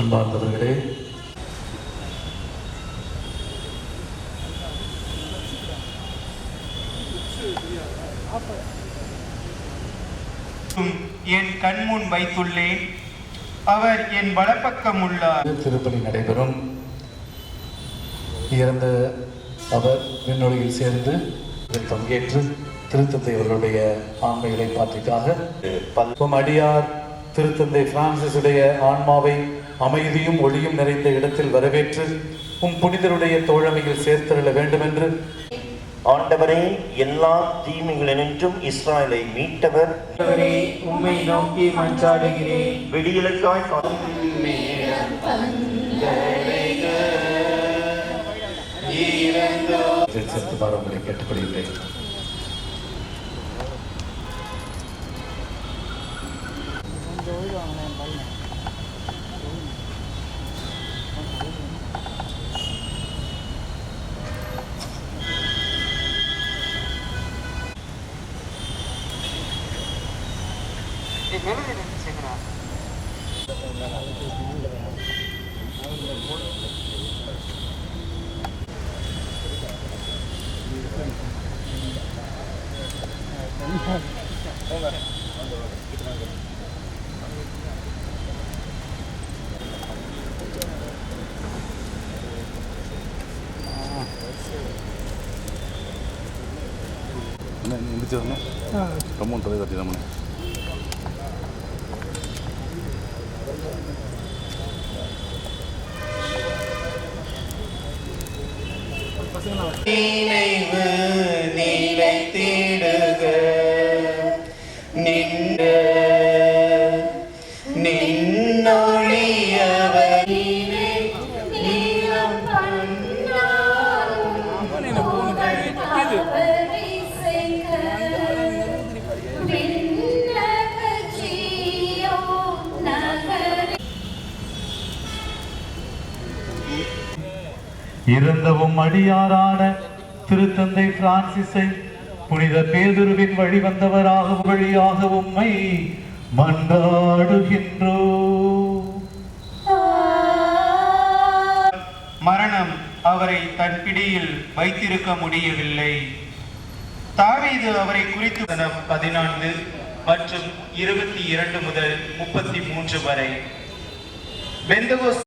அன்பார்ந்தவர்களே என் கண்முன் வைத்துள்ளேன். அவர் என் வலப்பக்கம் உள்ளார். திருப்பலி நடைபெறும். இறந்த அவர் விண்ணொலியில் சேர்ந்து பங்கேற்று திருத்தந்தை அவர்களுடைய ஆண்மைகளை பாற்றிக்காக பல்பம் அடியார் திருத்தந்தை பிரான்சிஸுடைய ஆன்மாவை அமைதியும் ஒளியும் நிறைந்த இடத்தில் வரவேற்று உம் புனிதருடைய தோழமையில் சேர்த்தருள வேண்டுமென்று ஆண்டவரே எல்லா தீமைகளினின்றும் இஸ்ராயலை மீட்டவர் உம்மை நோக்கி மன்றாடுகிறேன் விடியலுக்காய் சேர்த்து பாருங்களை கேட்டுக்கொள்கிறேன் என்ன முடிச்சதுன்னா கம்மௌண்ட் தலையை தட்டி நம்ம நினைவு இறந்தவும் அடியாரான திருத்தந்தை பிரான்சிஸை புனித பேதுருவின் வழி வழியாக உம்மை மன்றாடுகின்றோ. மரணம் அவரை தன் பிடியில் வைத்திருக்க முடியவில்லை. தாவீது அவரை குறித்து பதினான்கு மற்றும் இருபத்தி இரண்டு முதல் முப்பத்தி மூன்று வரை. பெந்தகோஸ்